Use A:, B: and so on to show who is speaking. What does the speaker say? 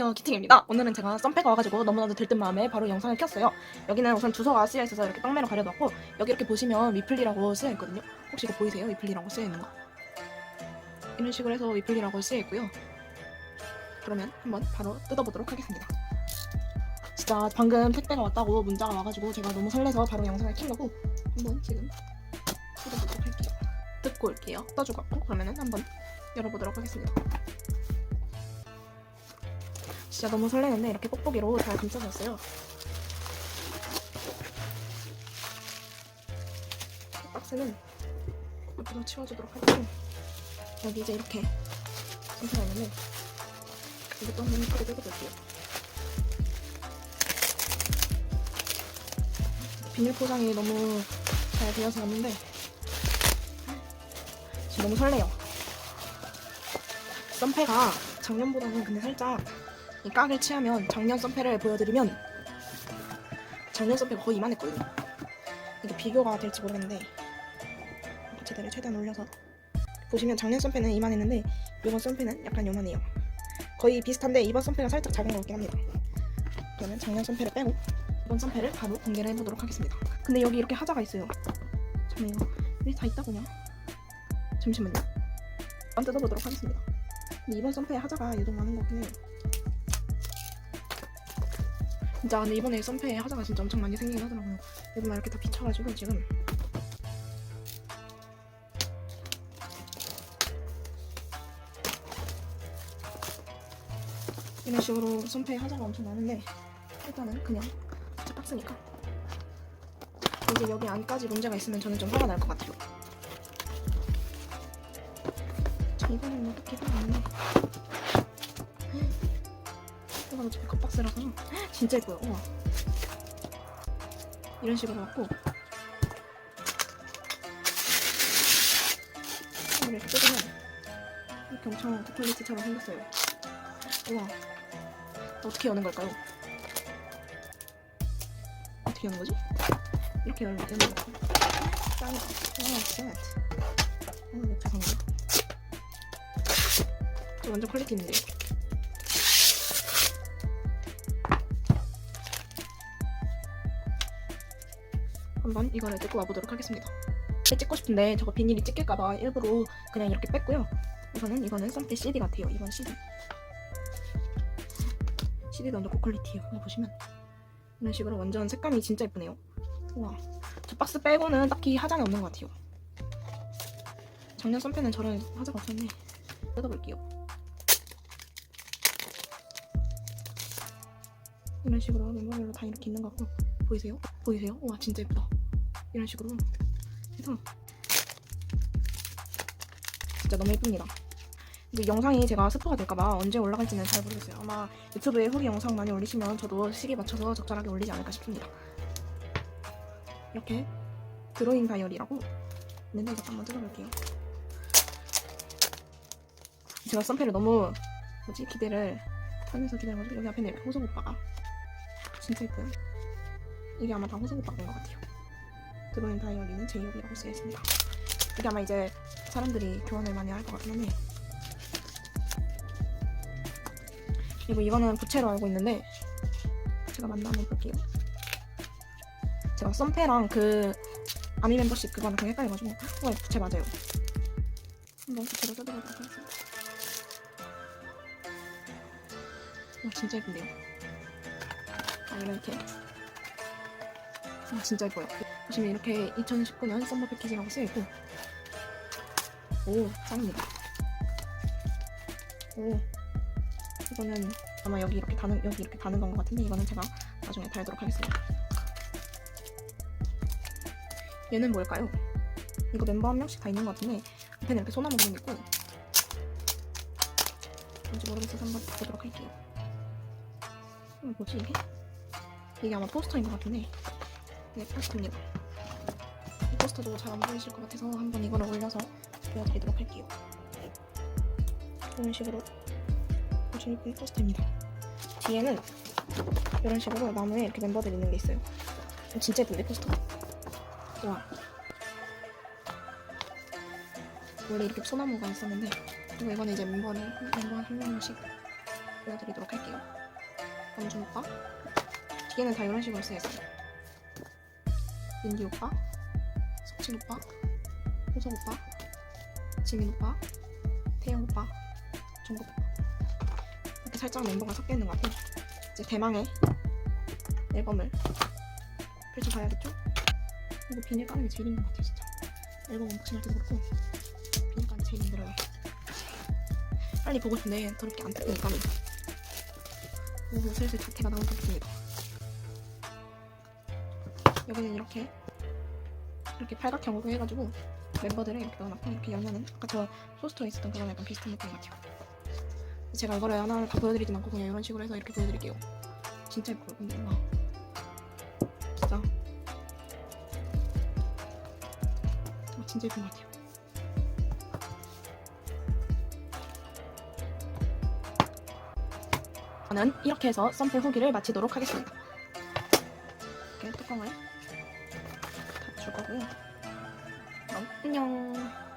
A: 안녕하세요 기팅입니다. 오늘은 제가 썸패가 와가지고 너무나도 들뜬 마음에 바로 영상을 켰어요. 여기는 우선 주소가 쓰여 있어서 이렇게 떡매로 가려놨고 여기 이렇게 보시면 위플리라고 쓰여 있거든요. 혹시 이거 보이세요? 위플리라고 쓰여 있는 거? 이런 식으로 해서 위플리라고 쓰여 있고요. 그러면 한번 바로 뜯어보도록 하겠습니다. 진짜 방금 택배가 왔다고 문자가 와가지고 제가 너무 설레서 바로 영상을 킨 거고 한번 지금 뜯어보도록 할게요. 뜯고 올게요. 떠주고 왔고 그러면은 한번 열어보도록 하겠습니다 진짜 너무 설레는데 이렇게 뽁뽁이로 잘 감싸졌어요. 박스는 옆으로 치워주도록 할게요. 여기 이제 이렇게 있는데 이것도 한번 예쁘게 뜯어볼게요. 비닐 포장이 너무 잘 되어서 왔는데 지금 너무 설레요. 썸패가 작년보다는 근데 살짝 이 깍을 취하면 작년 썸패를 보여드리면 작년 썸패가 거의 이만했거든요. 이게 비교가 될지 모르겠는데 제대로 최대한 올려서 보시면 작년 썸패는 이만했는데 이번 썸패는 약간 요만해요. 거의 비슷한데 이번 썸패가 살짝 작은 것 같긴 합니다. 그러면 작년 썸패를 빼고 이번 썸패를 바로 공개를 해보도록 하겠습니다. 근데 여기 이렇게 하자가 있어요. 잠깐만요. 여기 다 있다고요? 잠시만요. 한번 뜯어보도록 하겠습니다. 이번 썸패에 하자가 유독 많은 것 같긴 해요. 진짜 근데 이번에 썸페에 하자가 진짜 엄청 많이 생기긴 하더라고요. 여기만 이렇게 다 비쳐가지고 지금 이런 식으로 썸페에 하자가 엄청 많은데 일단은 그냥 제 박스니까 이제 여기 안까지 문제가 있으면 저는 좀 화가 날 것 같아요. 자 이거는 어떻게 해봤는데 이건 어차피 컵박스라서 진짜 예뻐요. 우와. 이런 식으로 갖고 이렇게 뜯으면 이렇게 엄청 고퀄리티처럼 생겼어요. 우와. 어떻게 여는 걸까요? 어떻게 여는 거지? 이렇게 열, 여는 거. 짱. 와, 쉣. 어, 죄송해요. 저 완전 퀄리티 있는데 한번 이거를 뜯고 와보도록 하겠습니다. 찍고 싶은데 저거 비닐이 찢길까봐 일부러 그냥 이렇게 뺐고요. 이거는 이거는 썸페 CD 같아요. 이건 CD. CD도 완전 고퀄리티예요. 이거 보시면 이런 식으로 완전 색감이 진짜 예쁘네요. 우와. 저 박스 빼고는 딱히 하장이 없는 것 같아요. 작년 썸페는 저런 하자가 없었네. 뜯어볼게요. 이런 식으로 멤버별로 다 이렇게 있는 것 같고 보이세요? 보이세요? 와 진짜 예쁘다. 이런 식으로 해서 진짜 너무 예쁩니다. 근데 영상이 제가 스포가 될까봐 언제 올라갈지는 잘 모르겠어요. 아마 유튜브에 후기 영상 많이 올리시면 저도 시기 맞춰서 적절하게 올리지 않을까 싶습니다. 이렇게 드로잉 다이어리라고 있는데 이거 한번 뜯어볼게요. 제가 썸페를 너무 뭐지 기대를 하면서 기다려가지고 여기 앞에는 이렇게 호석 오빠가 진짜 예뻐요. 이게 아마 다 호석 오빠인 것 같아요. 드로잉 다이어리는 제이홉이라고 쓰여 있습니다. 이게 아마 이제 사람들이 교환을 많이 할 것 같긴 한데 그리고 이거는 부채로 알고 있는데 제가 만나 한번 볼게요. 제가 썸페랑 그 아미 멤버십 그거는 그냥 헷갈려가지고 어 부채 맞아요. 한번 부채로 뜯어보도록 하겠습니다. 와 진짜 예쁜데요. 아 이렇게 아 진짜 예뻐요. 보시면 이렇게 2019년 썸머 패키지라고 쓰여있고. 오 짱입니다. 오. 이거는 아마 여기 이렇게 다는 여기 이렇게 다는 건 것 같은데 이거는 제가 나중에 달도록 하겠습니다. 얘는 뭘까요? 이거 멤버 한 명씩 다 있는 것 같은데 앞에는 이렇게 소나무 그림 있고. 뭔지 모르겠어서 한번 보도록 할게요. 이거 뭐지 이게? 이게 아마 포스터인 것 같은데 네 포스터입니다 이 포스터도 잘 안 보이실 것 같아서 한번 이거를 올려서 보여드리도록 할게요. 이런 식으로 아주 예쁜 포스터입니다. 뒤에는 이런 식으로 나무에 이렇게 멤버들 있는 게 있어요. 진짜 예쁜데 포스터? 와. 원래 이렇게 소나무가 있었는데 그리고 이거는 이제 멤버를 멤버 한 명씩 보여드리도록 할게요. 남준 오빠. 뒤에는 다 이런 식으로 쓰여있어요. 민기 오빠, 석진 오빠, 호석 오빠, 지민 오빠, 태영 오빠, 정국 오빠. 이렇게 살짝 멤버가 섞여 있는 것 같아요. 이제 대망의 앨범을 펼쳐봐야겠죠? 이거 비닐 까는 게 제일 힘든 것 같아요, 진짜. 앨범 언박싱 할때 그렇고 비닐 까는 게 제일 힘들어요. 빨리 보고 싶은데 더럽게 안 뜯기니까 오 슬슬 자태가 나오고 있습니다. 여기는 이렇게 이렇게 팔각형으로 해가지고 멤버들을 이렇게 넣어놨고 이렇게 열면은 아까 저 소스터에 있었던 그거랑 약간 비슷한 느낌 같아요. 제가 이거를 하나를 다 보여드리진 않고 그냥 이런 식으로 해서 이렇게 보여드릴게요. 진짜 예뻐요. 근데 와 진짜 와, 진짜 예쁜 것 같아요. 저는 이렇게 해서 썸플 후기를 마치도록 하겠습니다. 이렇게 뚜껑을 거고요. 그럼 안녕.